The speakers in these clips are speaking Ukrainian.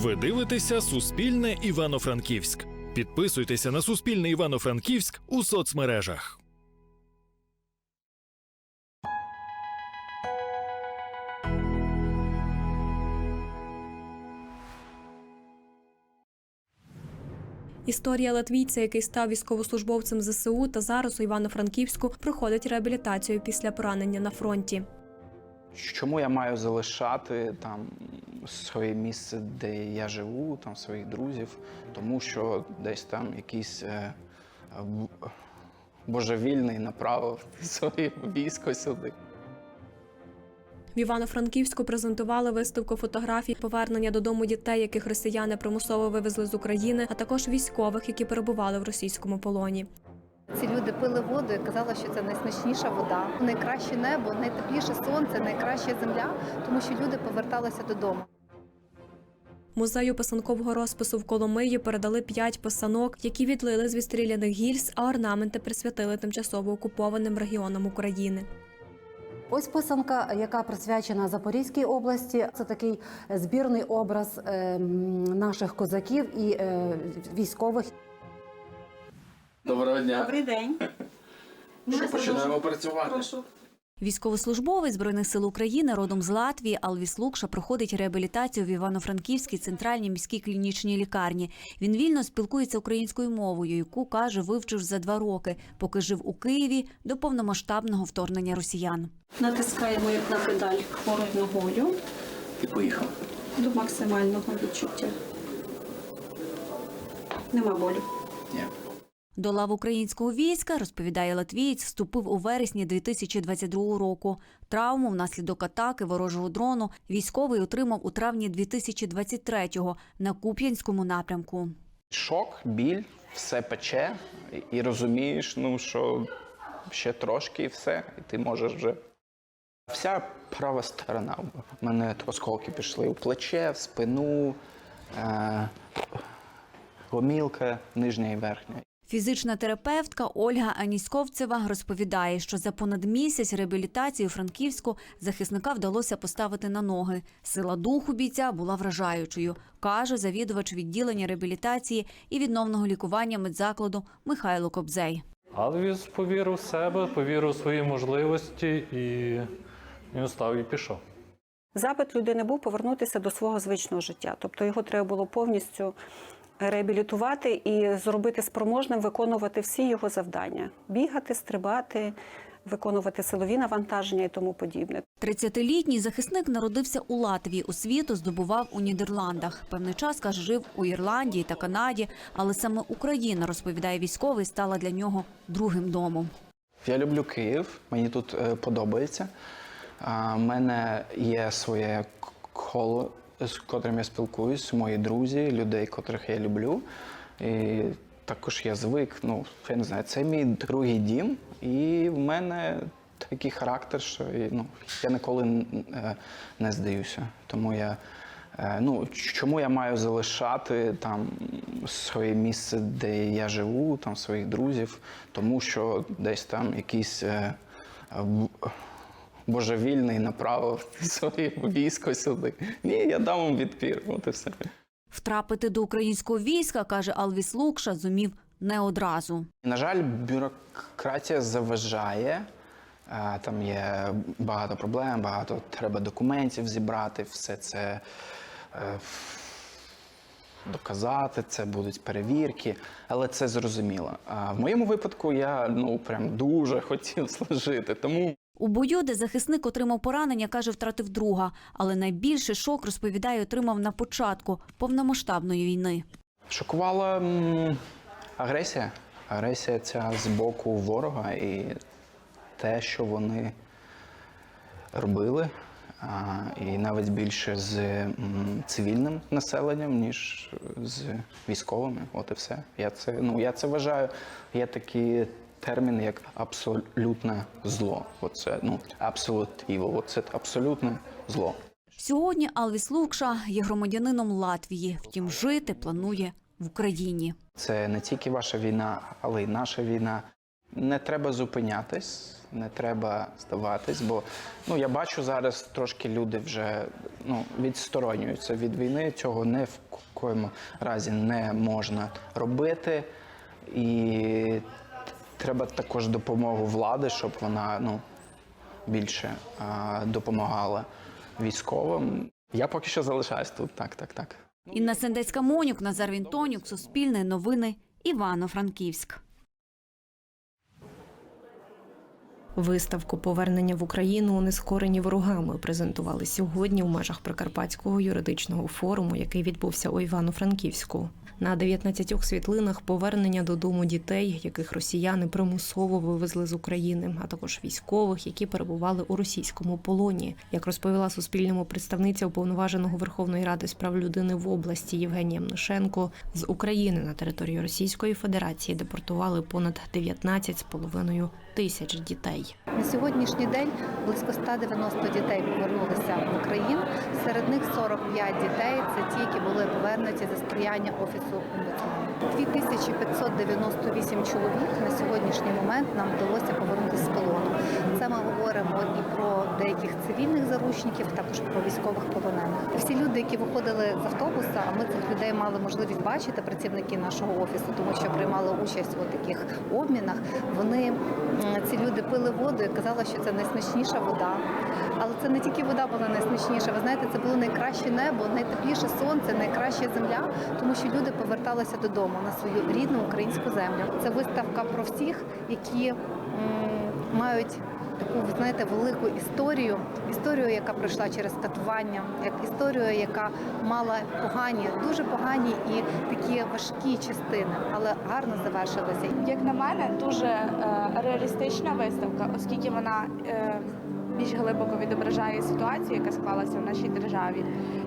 Ви дивитеся Суспільне Івано-Франківськ. Підписуйтеся на Суспільне Івано-Франківськ у соцмережах. Історія латвійця, який став військовослужбовцем ЗСУ та зараз у Івано-Франківську проходить реабілітацію після поранення на фронті. Чому я маю залишати там своє місце, де я живу, там своїх друзів, тому що десь там якийсь е, божевільний направив своє військо сюди. В Івано-Франківську презентували виставку фотографій повернення додому дітей, яких росіяни примусово вивезли з України, а також військових, які перебували в російському полоні. Ці люди пили воду і казали, що це найсмачніша вода, найкраще небо, найтепліше сонце, найкраща земля, тому що люди поверталися додому. Музею писанкового розпису в Коломиї передали п'ять писанок, які відлили з відстріляних гільз, а орнаменти присвятили тимчасово окупованим регіонам України. Ось писанка, яка присвячена Запорізькій області. Це такий збірний образ е, наших козаків і е, військових. Доброго дня. Добрий день. Що починаємо працювати? Прошу. Військовослужбовець збройних сил України родом з Латвії Алвіс Лукша проходить реабілітацію в Івано-Франківській центральній міській клінічній лікарні. Він вільно спілкується українською мовою, яку каже, вивчив за два роки, поки жив у Києві до повномасштабного вторгнення росіян. Натискаємо як на педаль хворою ногою І поїхав. до максимального відчуття. Нема болю. Ні. До лав українського війська, розповідає латвієць, вступив у вересні 2022 року. Травму внаслідок атаки ворожого дрону військовий отримав у травні 2023-го на Куп'янському напрямку. Шок, біль, все пече, і- розумієш, ну що ще трошки і все, і ти можеш вже. Вся права сторона. У мене осколки пішли у плече, в спину, е- гомілка, нижня і верхня. Фізична терапевтка Ольга Аніськовцева розповідає, що за понад місяць реабілітації у Франківську захисника вдалося поставити на ноги. Сила духу бійця була вражаючою, каже завідувач відділення реабілітації і відновного лікування медзакладу Михайло Кобзей. Алвіс повірив в себе, повірив у свої можливості і він став і пішов. Запит людини був повернутися до свого звичного життя. Тобто його треба було повністю реабілітувати і зробити спроможним виконувати всі його завдання: бігати, стрибати, виконувати силові навантаження і тому подібне. 30-літній захисник народився у Латвії, освіту здобував у Нідерландах. Певний час каже, жив у Ірландії та Канаді, але саме Україна, розповідає військовий, стала для нього другим домом. Я люблю Київ, мені тут е, подобається. У мене є своє коло, з котрим я спілкуюсь, мої друзі, людей, котрих я люблю. І також я звик, ну, я не знаю, це мій другий дім, і в мене такий характер, що ну, я ніколи е, не здаюся. Тому я. е, Ну, чому я маю залишати там своє місце, де я живу, там своїх друзів, тому що десь там якийсь е, божевільний направив своє військо сюди. Ні, я дам вам відпір. От і все. Втрапити до українського війська, каже Алвіс Лукша, зумів не одразу. На жаль, бюрократія заважає. Е, Там є багато проблем, багато треба документів зібрати, все це е, доказати, це будуть перевірки, але це зрозуміло. А в моєму випадку я ну прям дуже хотів служити, тому У бою, де захисник отримав поранення, каже, втратив друга. Але найбільший шок, розповідає, отримав на початку повномасштабної війни. Шокувала агресія. Агресія ця з боку ворога і те, що вони робили, і навіть більше з цивільним населенням, ніж з військовими. От і все. Я це, ну, я це вважаю. Є такі терміни, як абсолютне зло. Оце ну, absolute evil. Оце абсолютне зло. Сьогодні Алвіс Лукша є громадянином Латвії, втім, жити планує в Україні. Це не тільки ваша війна, але й наша війна. Не треба зупинятись. не треба здаватись, бо ну я бачу зараз трошки люди вже ну відсторонюються від війни. Цього не в коєму разі не можна робити, і треба також допомогу влади, щоб вона ну більше а, допомагала військовим. Я поки що залишаюсь тут. Так, так, так. Інна Сендецька Монюк, Назар Вінтонюк, Суспільне новини, Івано-Франківськ. Виставку повернення в Україну у нескорені ворогами презентували сьогодні у межах Прикарпатського юридичного форуму, який відбувся у Івано-Франківську. На 19 світлинах повернення додому дітей, яких росіяни примусово вивезли з України, а також військових, які перебували у російському полоні. Як розповіла Суспільному представниця уповноваженого Верховної Ради з прав людини в області Євгенія Мнишенко, з України на територію Російської Федерації депортували понад 19,5 тисяч дітей. На сьогоднішній день близько 190 дітей повернулися в Україну. Серед них 45 дітей це ті, які були повернуті за сприяння офісу омбудсмена. 2598 чоловік на сьогоднішній момент нам вдалося повернутися з полону. Це ми говоримо і про деяких цивільних заручників, також про військових полонених. Всі люди, які виходили з автобуса, а ми цих людей мали можливість бачити, працівники нашого офісу, тому що приймали участь у таких обмінах. Вони ці люди пили воду і казали, що це найсмачніша вода. Але це не тільки вода була найсмачніша. Ви знаєте, це було найкраще небо, найтепліше сонце, найкраща земля, тому що люди поверталися додому на свою рідну українську землю. Це виставка про всіх, які мають таку, знаєте, велику історію, історію, яка пройшла через катування, як історію, яка мала погані, дуже погані і такі важкі частини, але гарно завершилася. Як на мене, дуже е, реалістична виставка, оскільки вона е, більш глибоко відображає ситуацію, яка склалася в нашій державі.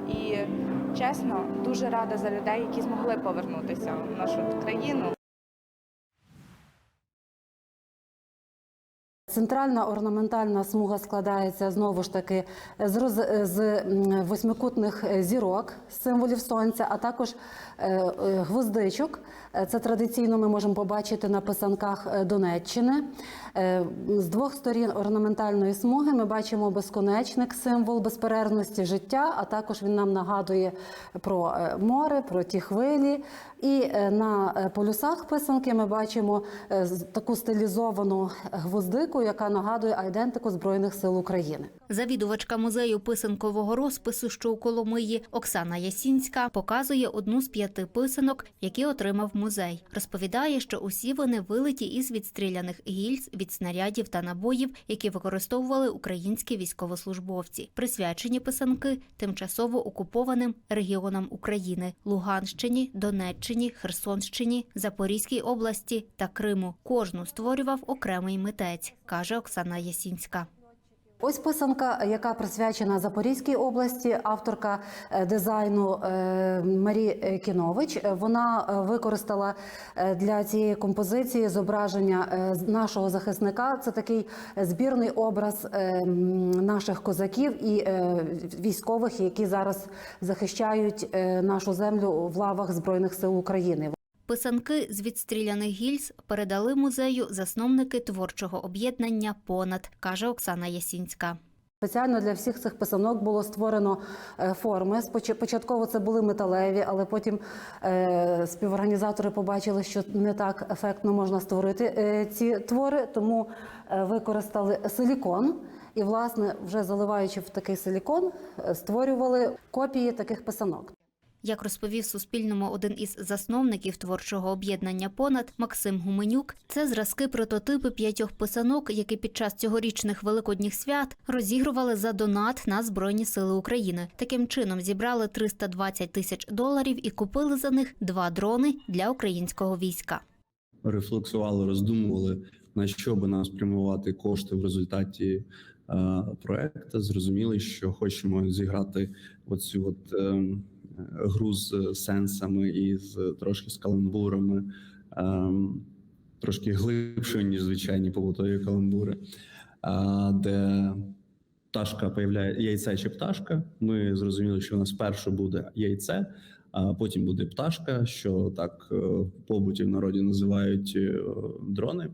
І чесно, дуже рада за людей, які змогли повернутися в нашу країну. Центральна орнаментальна смуга складається знову ж таки з, роз... з восьмикутних зірок, символів сонця, а також е, е, гвоздичок. Це традиційно ми можемо побачити на писанках е, Донеччини. З двох сторін орнаментальної смуги ми бачимо безконечник, символ безперервності життя, а також він нам нагадує про море, про ті хвилі. І на полюсах писанки ми бачимо таку стилізовану гвоздику, яка нагадує айдентику Збройних сил України. Завідувачка музею писанкового розпису, що у Коломиї, Оксана Ясінська, показує одну з п'яти писанок, які отримав музей. Розповідає, що усі вони вилиті із відстріляних гільз від снарядів та набоїв, які використовували українські військовослужбовці. Присвячені писанки тимчасово окупованим регіонам України Луганщині, Донеччині, Херсонщині, Запорізькій області та Криму. Кожну створював окремий митець, каже Оксана Ясінська. Ось писанка, яка присвячена Запорізькій області, авторка е, дизайну е, Марі Кінович. Е, Вона е, використала для цієї композиції зображення нашого захисника. Це такий збірний образ наших козаків і військових, які зараз захищають нашу землю в лавах Збройних сил України. Писанки з відстріляних гільз передали музею засновники творчого об'єднання Понад, каже Оксана Ясінська. Спеціально для всіх цих писанок було створено е, форми. Початково це були металеві, але потім е, співорганізатори побачили, що не так ефектно можна створити е, ці твори, тому використали силікон. І, власне, вже заливаючи в такий силікон, створювали копії таких писанок. Як розповів Суспільному один із засновників творчого об'єднання Понад Максим Гуменюк, це зразки прототипи п'ятьох писанок, які під час цьогорічних великодніх свят розігрували за донат на Збройні Сили України. Таким чином зібрали 320 тисяч доларів і купили за них два дрони для українського війська. рефлексували, роздумували, на що би нам спрямувати кошти в результаті е, проекту. Зрозуміли, що хочемо зіграти оцю от е, гру з сенсами і з трошки з каламбурами, е, трошки глибшою, ніж звичайні побутові каламбури, де пташка появляє яйце чи пташка. Ми зрозуміли, що у нас перше буде яйце, а потім буде пташка, що так е, в побуті в народі називають е, дрони.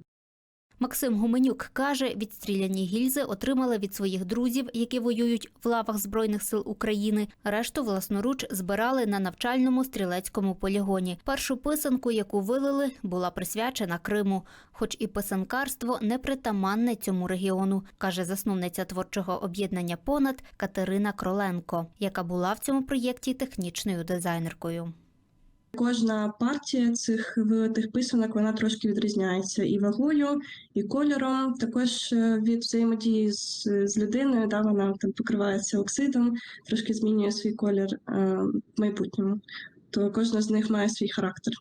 Максим Гуменюк каже, відстріляні гільзи отримали від своїх друзів, які воюють в лавах Збройних сил України. Решту власноруч збирали на навчальному стрілецькому полігоні. Першу писанку, яку вилили, була присвячена Криму, хоч і писанкарство не притаманне цьому регіону, каже засновниця творчого об'єднання Понад Катерина Кроленко, яка була в цьому проєкті технічною дизайнеркою. Кожна партія цих вилитих писанок вона трошки відрізняється і вагою, і кольором. Також е, від взаємодії з, з людиною, да, вона там покривається оксидом, трошки змінює свій колір е, в майбутньому. То кожна з них має свій характер.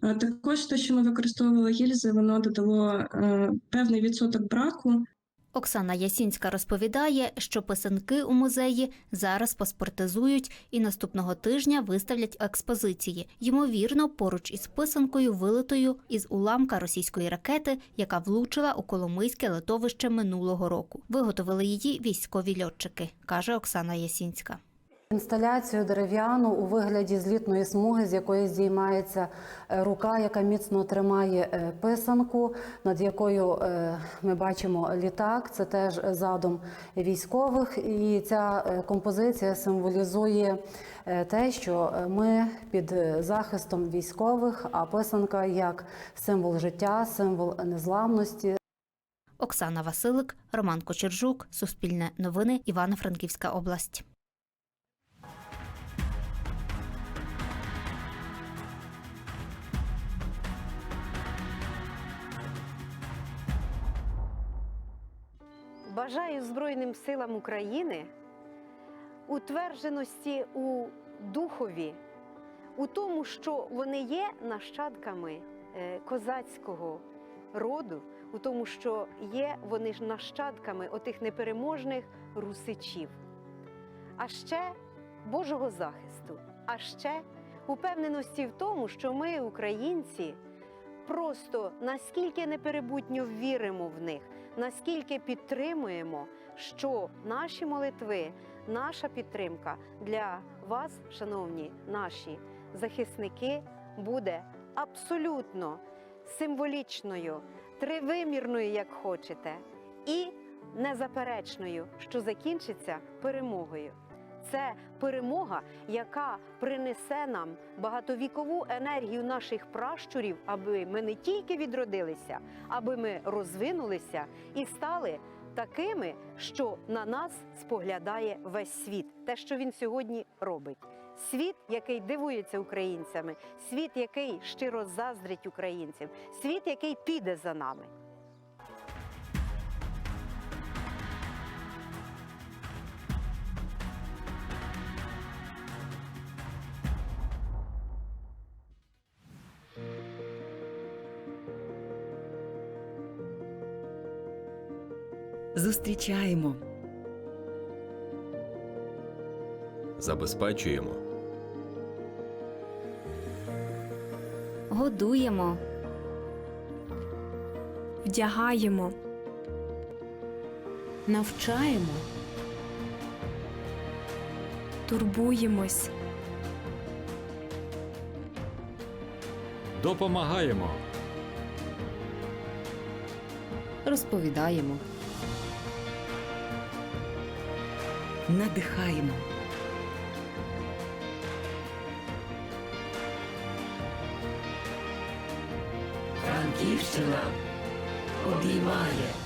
Також те, що ми використовували гільзи, воно додало е, певний відсоток браку. Оксана Ясінська розповідає, що писанки у музеї зараз паспортизують і наступного тижня виставлять експозиції. Ймовірно, поруч із писанкою, вилитою із уламка російської ракети, яка влучила у Коломийське литовище минулого року. Виготовили її військові льотчики, каже Оксана Ясінська. Інсталяцію дерев'яну у вигляді злітної смуги, з якої здіймається е, рука, яка міцно тримає е, писанку, над якою е, ми бачимо літак. Це теж задум військових. І ця композиція символізує те, що ми під захистом військових, а писанка як символ життя, символ незламності, Оксана Василик, Роман Кочержук, Суспільне новини, Івано-Франківська область. Бажаю Збройним силам України утвердженості у духові, у тому, що вони є нащадками е, козацького роду, у тому, що є вони ж нащадками отих непереможних русичів, а ще Божого захисту, а ще упевненості в тому, що ми, українці, просто наскільки неперебутньо віримо в них, наскільки підтримуємо, що наші молитви, наша підтримка для вас, шановні наші захисники, буде абсолютно символічною, тривимірною, як хочете, і незаперечною, що закінчиться перемогою. Це перемога, яка принесе нам багатовікову енергію наших пращурів, аби ми не тільки відродилися, аби ми розвинулися і стали такими, що на нас споглядає весь світ, те, що він сьогодні робить. Світ, який дивується українцями, світ, який щиро заздрить українцям, світ, який піде за нами. Зустрічаємо, Забезпечуємо, Годуємо, Вдягаємо, навчаємо, турбуємось, Допомагаємо. розповідаємо, надихаємо. Франківщина обіймає.